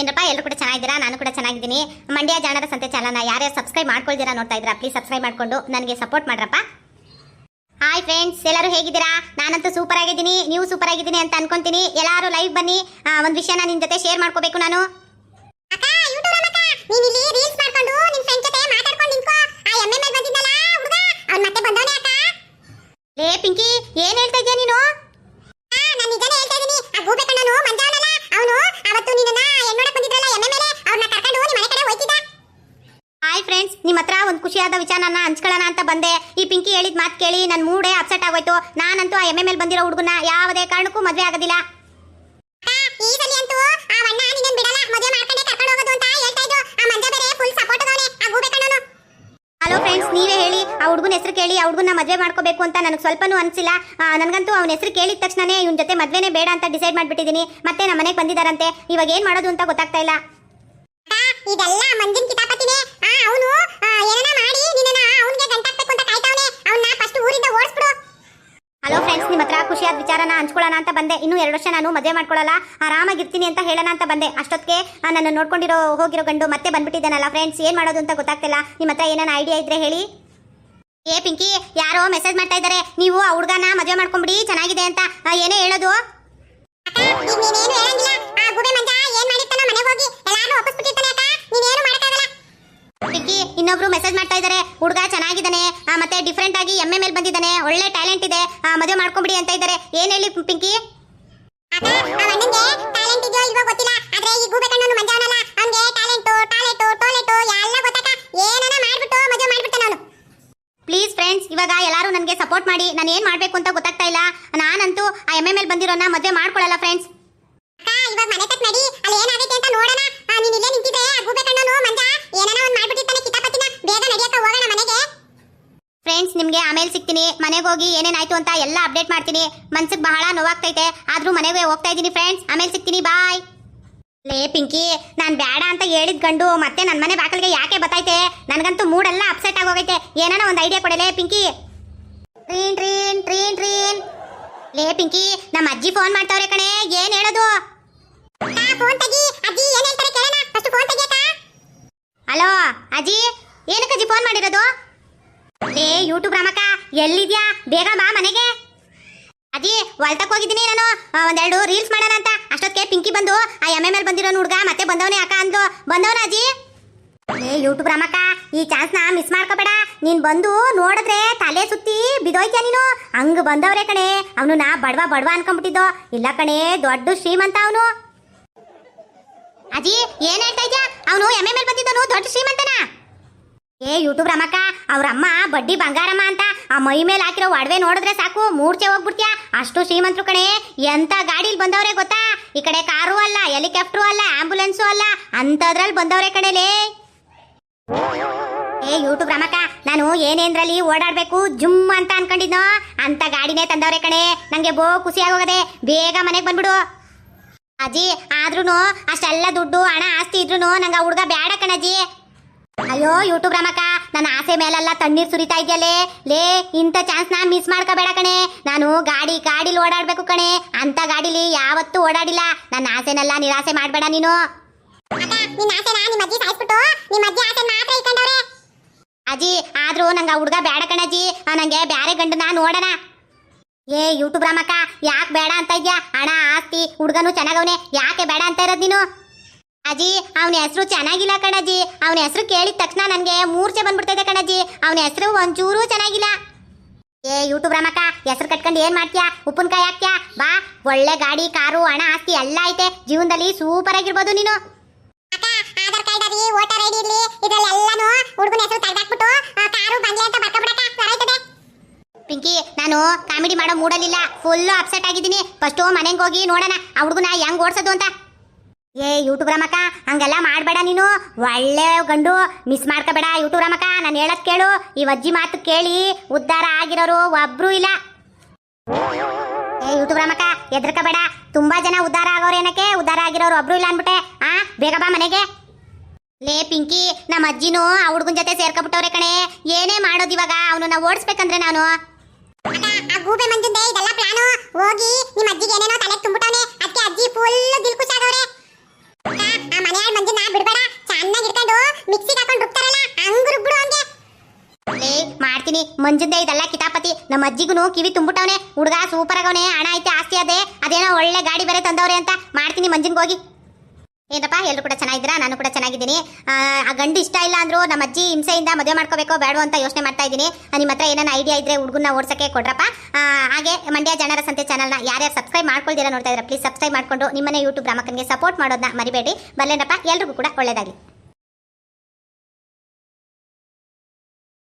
ಏನಪ್ಪ ಎಲ್ಲರೂ ಕೂಡ ಚೆನ್ನಾಗಿದ್ದೀರಾ? ನಾನು ಕೂಡ ಚೆನ್ನಾಗಿದ್ದೀನಿ. ಮಂಡ್ಯ ಜಾಣರ ಸಂತೆ ಚಾಲನ ಯಾರ್ಯಾರು ಸಬ್ಸ್ಕ್ರೈಬ್ ಮಾಡ್ಕೊಳ್ತೀರಾ ನೋಡ್ತಾ ಇದ್ದೀರಾ ಪ್ಲೀಸ್ ಸಬ್ಸ್ಕ್ರೈಬ್ ಮಾಡ್ಕೊಂಡು ನನಗೆ ಸಪೋರ್ಟ್ ಮಾಡ್ರಪ್ಪ. ಹಾಯ್ ಫ್ರೆಂಡ್ಸ್ ಎಲ್ಲರೂ ಹೇಗಿದ್ದೀರಾ? ನಾನಂತೂ ಸೂಪರ್ ಆಗಿದ್ದೀನಿ, ನೀವು ಸೂಪರ್ ಆಗಿದ್ದೀನಿ ಅಂತ ಅನ್ಕೊಂತೀನಿ. ಎಲ್ಲರೂ ಲೈವ್ ಬನ್ನಿ. ಒಂದು ವಿಷಯನ ನಿಮ್ಮ ಜೊತೆ ಶೇರ್ ಮಾಡ್ಕೋಬೇಕು ನಾನು ಅಕ್ಕ ಯೂಟ್ಯೂಬ್ ಅಕ್ಕ ನೀನ್ ಇಲ್ಲಿ ರೀಲ್ಸ್ ಮಾಡ್ಕೊಂಡು ನಿನ್ ಫ್ರೆಂಡ್ ಜೊತೆ ಮಾತಾಡ್ಕೊಂಡು ನಿಂತ್ಕೋ ಆ ಎಮ್ಮೆ ಮೇಲೆ ಬಂದಿದ್ದಲ್ಲ ಹುಡುಗ ಅವ್ನ್ ಮತ್ತೆ ಬಂದವನೇ ಅಕ್ಕ ಲೇ ಪಿಂಕಿ ಏನ್ ಹೇಳ್ತಾ ಇದೀಯ ನೀನು ನಾನು ನಿಜಾನೇ ಹೇಳ್ತಾ ಇದೀನಿ ಆ ಗೂಬೆ ಕಣ್ಣನು ಮಂಜ ಅವನಲ್ಲ ಅವನು ಅವತ್ತು ನಿನ್ನನ್ನ ಹೆಣ್ಣೋಡಕ್ ಬಂದಿದ್ರಲ್ಲ ಎಮ್ಮೆ ಮೇಲೆ ಅವ್ರನ್ನ ಕರ್ಕೊಂಡು ನಿಮ್ಮ ಮನೆ ಕಡೆ ಹೋಯ್ತಿದ್ದ ಹಾಯ್ ಫ್ರೆಂಡ್ಸ್ ನಿಮ್ಮ ಖುಷಿಯಾದ ವಿಚಾರನ ಹಂಚ್ಕೊಳ್ಳೋಣ ಅಂತ ಬಂದೆ. ಈ ಪಿಂಕಿ ಹೇಳಿದ ಮಾತು ಕೇಳಿ ನನ್ನ ಮೂಡೇ ಅಪ್ಸೆಟ್ ಆಗೋಯ್ತು. ನಾನಂತೂ ಆ ಎಮ್ಮೆ ಮೇಲೆ ಬಂದಿರೋ ಹುಡುಗನ ಯಾವುದೇ ಕಾರಣಕ್ಕೂ ಮದುವೆ ಆಗೋದಿಲ್ಲ. ಹಲೋ ಫ್ರೆಂಡ್ಸ್ ನೀವೇ ಹೇಳಿ ಆ ಹುಡುಗನ ಹೆಸರು ಕೇಳಿ ಆ ಹುಡುಗನ ಮದುವೆ ಮಾಡ್ಕೋಬೇಕು ಅಂತ ನನಗೆ ಸ್ವಲ್ಪನೂ ಅನಿಸಿಲ್ಲ. ನನಗಂತೂ ಅವನ ಹೆಸರು ಕೇಳಿದ ತಕ್ಷಣನೇ ಇವನ ಜೊತೆ ಮದುವೆನೇ ಬೇಡ ಅಂತ ಡಿಸೈಡ್ ಮಾಡಿಬಿಟ್ಟಿದ್ದೀನಿ ಮತ್ತೆ ನಮ್ಮ ಮನೆಗೆ ಬಂದಿದ್ದಾರಂತೆ ಇವಾಗ ಏನು ಮಾಡೋದು ಅಂತ ಗೊತ್ತಾಗ್ತಾ ಇಲ್ಲ. ಇದೆಲ್ಲ ವಿಚಾರನ ಹಂಚ್ಕೊಳ್ಳೋಣ ಅಂತ ಬಂದೆ. ಇನ್ನೂ ಎರಡು ವರ್ಷ ನಾನು ಮದುವೆ ಮಾಡ್ಕೊಳ್ಳಲ್ಲ. ಆರಾಮಾಗಿರ್ತೀನಿ ಅಂತ ಹೇಳೋಣ ಅಂತ ಬಂದೆ. ಅಷ್ಟೊತ್ತಿಗೆ ನನ್ನ ನೋಡ್ಕೊಂಡಿರೋ ಹೋಗಿರೋ ಗಂಡು ಮತ್ತೆ ಬಂದ್ಬಿಟ್ಟಿದ್ದಾನಲ್ಲ ಫ್ರೆಂಡ್ಸ್ ಏನು ಮಾಡೋದು ಅಂತ ಗೊತ್ತಾಗ್ತಿಲ್ಲ. ನಿಮ್ಮ ಹತ್ರ ಏನಾನ ಐಡಿಯಾ ಇದ್ರೆ ಹೇಳಿ. ಏ ಪಿಂಕಿ, ಯಾರೋ ಮೆಸೇಜ್ ಮಾಡ್ತಾ ಇದ್ದಾರೆ. ನೀವು ಆ ಹುಡುಗನ ಮದುವೆ ಮಾಡ್ಕೊಂಬಿಡಿ, ಚೆನ್ನಾಗಿದೆ ಅಂತ. ಏನೇ ಹೇಳೋದು? ಪಿಂಕಿ ಇನ್ನೊಬ್ರು ಮೆಸೇಜ್ ಮಾಡ್ತಾ ಇದ್ದಾರೆ ಹುಡುಗ ಚೆನ್ನಾಗಿದ್ದಾನೆ. ಮತ್ತೆ ಡಿಫ್ರೆಂಟ್ ಆಗಿ ಎಮ್ಮೆ ಮೇಲೆ ಬಂದಿದ್ದಾನೆ. ಒಳ್ಳೆ ಟ್ಯಾಲೆಂಟ್ ಇದೆ. ಮದುವೆ ಮಾಡ್ಕೊಂಬಿಡಿ ಅಂತ ಇದ್ದಾರೆ ಏನ್ ಹೇಳಿ ಪಿಂಕಿ? ಪ್ಲೀಸ್ ಫ್ರೆಂಡ್ಸ್ ಇವಾಗ ಎಲ್ಲರೂ ನನಗೆ ಸಪೋರ್ಟ್ ಮಾಡಿ. ನಾನು ಏನು ಮಾಡಬೇಕು ಅಂತ ಗೊತ್ತಾಗ್ತಾ ಇಲ್ಲ. ನಾನಂತೂ ಆ ಎಮ್ಮೆ ಮೇಲೆ ಬಂದಿರೋನ ಮದುವೆ ಮಾಡ್ಕೊಳ್ಳಲ್ಲ ಫ್ರೆಂಡ್ಸ್ ಇವಾಗ ಮನೆ ಕಟ್ ಮಾಡಿ ಅಲ್ಲಿ ಏನಾಗುತ್ತೆ ಅಂತ ನೋಡೋಣ ನೀನ್ ಇಲ್ಲೇ ನಿಂತಿದ್ರೆ ಆ ಗೂಬೆ ಕಣ್ಣನು ಮಂಜ ಏನಾನ ಒಂದ್ ಮಾಡ್ಬಿಟ್ಟಿರ್ತಾನೆ ಕಿತಾಪತಿನ ಬೇಗ ನಡಿಯಕ್ಕ ಹೋಗೋಣ ಮನೆಗೆ ಫ್ರೆಂಡ್ಸ್ ನಿಮಗೆ ಆಮೇಲೆ ಸಿಗ್ತೀನಿ. ಮನೆಗೆ ಹೋಗಿ ಏನೇನಾಯ್ತು ಅಂತ ಎಲ್ಲ ಅಪ್ಡೇಟ್ ಮಾಡ್ತೀನಿ. ಮನ್ಸಿಗೆ ಬಹಳ ನೋವಾಗ್ತೈತೆ. ಆದ್ರೂ ಮನೆಗೆ ಹೋಗ್ತಾ ಇದ್ದೀನಿ ಫ್ರೆಂಡ್ಸ್ ಆಮೇಲೆ ಸಿಗ್ತೀನಿ. ಬಾಯ್ ಲೇ ಪಿಂಕಿ, ನಾನು ಬೇಡ ಅಂತ ಹೇಳಿದ್ ಗಂಡು ಮತ್ತೆ ನನ್ನ ಮನೆ ಬಾಕಲಿಗೆ ಯಾಕೆ ಬತ್ತೈತೆ? ನನಗಂತೂ ಮೂಡೆಲ್ಲ ಅಪ್ಸೆಟ್ ಆಗೋಗೈತೆ. ಏನಾನ ಒಂದು ಐಡಿಯಾ ಕೊಡಲೇ ಪಿಂಕಿ. ಟ್ರೀನ್ ಟ್ರೀನ್ ಟ್ರೀನ್ ಟ್ರೀನ್ ಲೇ ಪಿಂಕಿ ನಮ್ಮ ಅಜ್ಜಿ ಫೋನ್ ಮಾಡ್ತಾವ್ರೆ ಕಣೆ. ಏನ್ ಹೇಳೋದು? ಹಲೋ ಅಜ್ಜಿ ಏನಕ್ಕೆ ಅಜ್ಜಿ ಫೋನ್ ಮಾಡಿರೋದು? ಲೇ ಯೂಟ್ಯೂಬ್ ರಾಮಕ್ಕ, ಎಲ್ಲಿದ್ಯಾ? ಬೇಗ ಬಾ ಮನೆಗೆ. ಅಜ್ಜಿ, ಹೊಲ್ತಕ್ ಹೋಗಿದ್ದೀನಿ ನಾನು. ಒಂದೆರಡು ರೀಲ್ಸ್ ಮಾಡೋಣ ಅಂತ. ಅಷ್ಟೊತ್ತಿಗೆ ಪಿಂಕಿ ಬಂದು, ಆ ಎಮ್ಮೆ ಮೇಲೆ ಬಂದಿರೋ ಹುಡುಗ ಮತ್ತೆ ಬಂದವನೇ ಅಕ್ಕ ಅಂದ್ಲು? ಬಂದವನ ಅಜ್ಜಿ? ಏ ಯೂಟ್ಯೂಬ್ ರಾಮಕ್ಕ, ಈ ಚಾನ್ಸ್ ಚಾನ್ಸ್ನ ಮಿಸ್ ಮಾಡ್ಕೋಬೇಡ. ನೀನ್ ಬಂದು ನೋಡಿದ್ರೆ ತಲೆ ಸುತ್ತಿ ಬಿದೋಯ್ತ್ಯಾ ನೀನು? ಹಂಗ್ ಬಂದವ್ರೆ ಕಣೆ. ಅವನು ನಾ ಬಡವ ಬಡವ ಅನ್ಕೊಂಡ್ಬಿಟ್ಟಿದ್ದೋ. ಇಲ್ಲ ಕಣೆ, ದೊಡ್ಡ ಶ್ರೀಮಂತ ಅವನು. ಅಜ್ಜಿ, ಏನ್ ಹೇಳ್ತಾ ಇದ್ಯಾ? ಅವನು ಎಮ್ಮೆ ಮೇಲೆ ಬಂದಿದ್ದನು, ದೊಡ್ಡ ಶ್ರೀಮಂತನ? ಏ ಯೂಟ್ಯೂಬ್ ರಮಕ್ಕ, ಅವ್ರ ಅಮ್ಮ ಬಡ್ಡಿ ಬಂಗಾರಮ್ಮ ಅಂತ ಆ ಮೈ ಮೇಲೆ ಹಾಕಿರೋ ಒಡವೆ ನೋಡಿದ್ರೆ ಸಾಕು, ಮೂರ್ಛೆ ಹೋಗ್ಬಿಡ್ತೀಯ? ಅಷ್ಟು ಶ್ರೀಮಂತರು ಕಣೆ, ಎಂತ ಗಾಡಿಲಿ ಬಂದವ್ರೆ ಗೊತ್ತಾ? ಈ ಕಡೆ ಕಾರು ಅಲ್ಲ, ಹೆಲಿಕಾಪ್ಟರ್ ಅಲ್ಲ, ಆಂಬುಲೆನ್ಸು ಅಲ್ಲ, ಅಂತದ್ರಲ್ಲಿ ಬಂದವ್ರೆ ಕಣೆಲೇ ಏ ಯೂಟ್ಯೂಬ್ ರಮಕ್ಕ, ನಾನು ಏನೇಂದ್ರಲ್ಲಿ ಓಡಾಡ್ಬೇಕು, ಜುಮ್ ಅಂತ ಅನ್ಕೊಂಡಿದ್ನೋ, ಅಂತ ಗಾಡಿನೇ ತಂದವ್ರೆ ಕಣೆ, ನಂಗೆ ಬೋ ಖುಷಿ ಆಗೋಗದೆ, ಬೇಗ ಮನೆಗೆ ಬಂದ್ಬಿಡು. ಅಜ್ಜಿ ಆದ್ರೂ ಅಷ್ಟೆಲ್ಲ ದುಡ್ಡು, ಹಣ ಆಸ್ತಿ ಇದ್ರು ನಂಗೆ ಆ ಹುಡುಗ ಬೇಡ ಕಣಜ್ಜಿ. ಅಯ್ಯೋ ಯೂಟ್ಯೂಬ್ ರಾಮಕ್ಕ ನನ್ನ ಆಸೆ ಮೇಲೆಲ್ಲ ತಣ್ಣೀರ್ ಸುರಿತಾ ಇದೆಯಲ್ಲೇ? ಲೇ ಇಂಥ ಚಾನ್ಸ್ ನಾ ಮಿಸ್ ಮಾಡ್ಕೋಬೇಡ ಕಣೆ. ನಾನು ಗಾಡಿ ಗಾಡಿಲಿ ಓಡಾಡ್ಬೇಕು ಕಣೆ. ಅಂತ ಗಾಡಿಲಿ ಯಾವತ್ತೂ ಓಡಾಡಿಲ್ಲ. ನನ್ನ ಆಸೆನೆಲ್ಲ ನಿರಾಸೆ ಮಾಡಬೇಡ ನೀನು. ಅಜ್ಜಿ ಆದ್ರೂ ನಂಗೆ ಆ ಹುಡುಗ ಬೇಡ ಕಣಜ್ಜಿ ನಂಗೆ ಬ್ಯಾರೆ ಗಂಡನ ನೋಡೋಣ. ಏ ಯೂಟ್ಯೂಬ್ ರಾಮಕ್ಕ ಯಾಕೆ ಬೇಡ ಅಂತ ಇದ್ಯಾ? ಹಣ ಆಸ್ತಿ ಹುಡುಗನು ಚೆನ್ನಾಗವನೆ. ಯಾಕೆ ಬೇಡ ಅಂತ ಇರೋದು ನೀನು? ಅಜ್ಜಿ ಅವನ ಹೆಸರು ಚೆನ್ನಾಗಿಲ್ಲ ಕಣಜ್ಜಿ. ಅವನ ಹೆಸರು ಕೇಳಿದ ತಕ್ಷಣ ನನಗೆ ಮೂರ್ಛೆ ಬಂದ್ಬಿಡ್ತೈತೆ ಕಣಜ್ಜಿ. ಅವನ ಹೆಸರು ಒಂಚೂರು ಚೆನ್ನಾಗಿಲ್ಲ. ಏ ಯೂಟ್ಯೂಬ್ ರಾಮಕ್ಕ ಹೆಸರು ಕಟ್ಕೊಂಡು ಏನು ಮಾಡ್ತೀಯಾ? ಉಪ್ಪಿನಕಾಯಿ ಹಾಕ್ತೀಯಾ? ಬಾ ಒಳ್ಳೆ ಗಾಡಿ ಕಾರು ಹಣ ಆಸ್ತಿ ಎಲ್ಲ ಐತೆ. ಜೀವನದಲ್ಲಿ ಸೂಪರ್ ಆಗಿರ್ಬೋದು ನೀನು. ಆಧಾರ್ ಕಾರ್ಡ್ ಅಲ್ಲಿ ವೋಟರ್ ಐಡಿ ಇರ್ಲಿ ಇದ್ರಲ್ಲೆಲ್ಲಾನು ಹುಡುಗನ ಹೆಸರು ತೆಗೆದಾಕ್ಬಿಟ್ಟು ಕಾರು ಬಂಗ್ಲೆ ಅಂತ ಸರಾಯ್ತದೆ ಪಿಂಕಿ ನಾನು ಕಾಮಿಡಿ ಮಾಡೋ ಮೂಡಲಿಲ್ಲ ಫುಲ್ ಅಪ್ಸೆಟ್ ಆಗಿದ್ದೀನಿ. ಫಸ್ಟು ಮನೆಗೆ ಹೋಗಿ ನೋಡೋಣ. ಆ ಹುಡುಗನ ಹೆಂಗ್ ಓಡಿಸೋದು ಅಂತ. ಏ ಯೂಟ್ಯೂಬ್ ರಮಕ್ಕ, ಹಂಗೆಲ್ಲ ಮಾಡಬೇಡ ನೀನು. ಒಳ್ಳೆ ಗಂಡು ಮಿಸ್ ಮಾಡ್ಕೋಬೇಡ ಯೂಟ್ಯೂಬ್ ರಮಕ್ಕ. ನಾನು ಹೇಳದ್ ಕೇಳು, ಈ ಅಜ್ಜಿ ಮಾತು ಕೇಳಿ ಉದ್ಧಾರ ಆಗಿರೋರು ಒಬ್ರು ಇಲ್ಲ. ಏ ಯೂಟ್ಯೂಬ್ ರಮಕ್ಕ ಎದ್ರಕಬೇಡ ತುಂಬಾ ಜನ ಉದ್ಧಾರ ಆಗೋರು ಏನಕ್ಕೆ? ಉದ್ಧಾರ ಆಗಿರೋರು ಒಬ್ರು ಇಲ್ಲ ಅಂದ್ಬಿಟ್ಟೆ. ಆ, ಬೇಗ ಬಾ ಮನೆಗೆ. ಲೇ, ಪಿಂಕಿ ನಮ್ಮ ಅಜ್ಜಿನೂ ಆ ಹುಡುಗನ ಜೊತೆ ಸೇರ್ಕೊಬಿಟ್ಟವ್ರೆ ಕಣೆ. ಏನೇ ಮಾಡೋದು ಇವಾಗ? ಅವನನ್ನ ಓಡಿಸ್ಬೇಕಂದ್ರೆ ನಾನು. ಹೋಗಿ ಮಂಜಿಂದೆ ಇದೆಲ್ಲ ಕಿತಾಪತಿ. ನಮ್ಮ ಅಜ್ಜಿಗೂ ಕಿವಿ ತುಂಬಿಟ್ಟವನೆ. ಹುಡುಗ ಸೂಪರ್ ಆಗವನೆ. ಹಣ ಐತೆ ಆಸ್ತಿ ಅದೇ. ಅದೇನೋ ಒಳ್ಳೆ ಗಾಡಿ ಬೇರೆ ತಂದವ್ರೆ ಅಂತ ಮಾಡ್ತೀನಿ ಮಂಜಿನ್ಗೆ ಹೋಗಿ. ಏನಪ್ಪ ಎಲ್ಲರೂ ಕೂಡ ಚೆನ್ನಾಗಿದ್ದೀರಾ? ನಾನು ಕೂಡ ಚೆನ್ನಾಗಿದ್ದೀನಿ. ಆ, ಗಂಡು ಇಷ್ಟ ಇಲ್ಲ ಅಂದ್ರೂ ನಮ್ಮ ಅಜ್ಜಿ ಹಿಂಸೆಯಿಂದ ಮದುವೆ ಮಾಡ್ಕೋಬೇಕೋ ಬೇಡೋ ಅಂತ ಯೋಚನೆ ಮಾಡ್ತಾ ಇದ್ದೀನಿ. ನಿಮ್ಮ ಹತ್ರ ಏನಾನ ಐಡಿಯಾ ಇದ್ರೆ ಹುಡುಗನ್ನ ಓಡ್ಸೋಕೆ ಕೊಡ್ರಪ್ಪ. ಹಾಗೆ ಮಂಡ್ಯ ಜನರ ಸಂತೆ ಚಾನಲ್ನ ಯಾರ್ಯಾರು ಸಬ್ಸ್ಕ್ರೈಬ್ ಮಾಡ್ಕೊಳ್ತೀರಾ ನೋಡ್ತಾ ಇದ್ರೆ ಪ್ಲೀಸ್ ಸಬ್ಸ್ಕ್ರೈಬ್ ಮಾಡಿಕೊಂಡು ನಿಮ್ಮನೆ ಯೂಟ್ಯೂಬ್ ರಾಮಕನ್ಗೆ ಸಪೋರ್ಟ್ ಮಾಡೋದನ್ನ ಮರಿಬೇಡಿ. ಬಲ್ಲೇನಪ್ಪ ಎಲ್ರಿಗೂ ಕೂಡ ಒಳ್ಳೇದಾಗಲಿ.